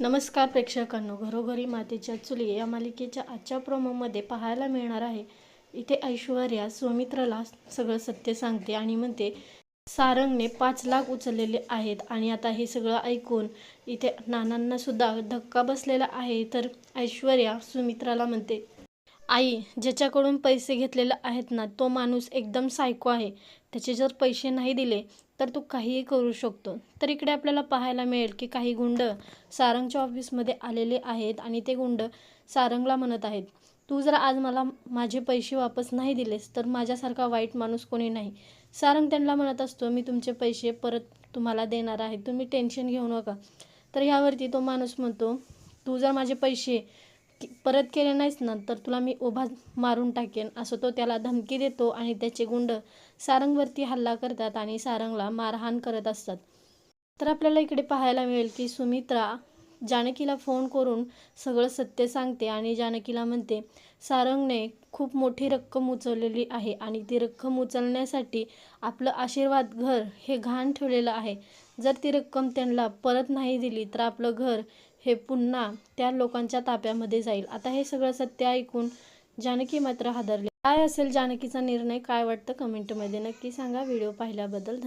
नमस्कार प्रेक्षकांनो घरोघरी मातेच्या चुली या मालिकेच्या आजच्या प्रोमोमध्ये पाहायला मिळणार आहे. इथे ऐश्वर्या सुमित्राला सगळं सत्य सांगते आणि म्हणते सारंगने पाच लाख उचललेले आहेत आणि आता हे सगळं ऐकून इथे नानांना सुद्धा धक्का बसलेला आहे. तर ऐश्वर्या सुमित्राला म्हणते आई ज्याच्याकडून पैसे घेतलेले आहेत ना तो माणूस एकदम सायको आहे. त्याचे जर पैसे नाही दिले तर तू काहीही करू शकतो. तर इकडे आपल्याला पाहायला मिळेल की काही गुंड सारंगच्या ऑफिसमध्ये आलेले आहेत आणि ते गुंड सारंगला म्हणत आहेत. तू जर आज मला माझे पैसे वापस नाही दिलेस तर माझ्यासारखा वाईट माणूस कोणी नाही सारंग त्यांना म्हणत असतो मी तुमचे पैसे परत तुम्हाला देणार आहे. तुम्ही टेन्शन घेऊ नका तर ह्यावरती तो माणूस म्हणतो तू जर माझे पैसे परत केले नाहीस ना तर तुला मी उभा मारून टाकेन. असं तो त्याला धमकी देतो आणि त्याचे गुंड सारंगवरती हल्ला करतात आणि सारंगला मारहाण करत असतात. तर आपल्याला इकडे पाहायला मिळेल की सुमित्रा जानकीला फोन करून सगळं सत्य सांगते आणि जानकीला म्हणते सारंगने खूप मोठी रक्कम उचललेली आहे आणि ती रक्कम उचलण्यासाठी आपलं आशीर्वाद घर हे घाण ठेवलेलं आहे. जर ती रक्कम त्यांना परत नाही दिली तर आपलं घर हे पुन्हा त्या लोकांच्या ताब्यामध्ये जाईल. आता हे सगळं सत्य ऐकून जानकी मात्र हादरली. काय असेल जानकीचा निर्णय काय वाटतं कमेंटमध्ये नक्की सांगा. व्हिडिओ पाहिल्याबद्दल धन्यवाद.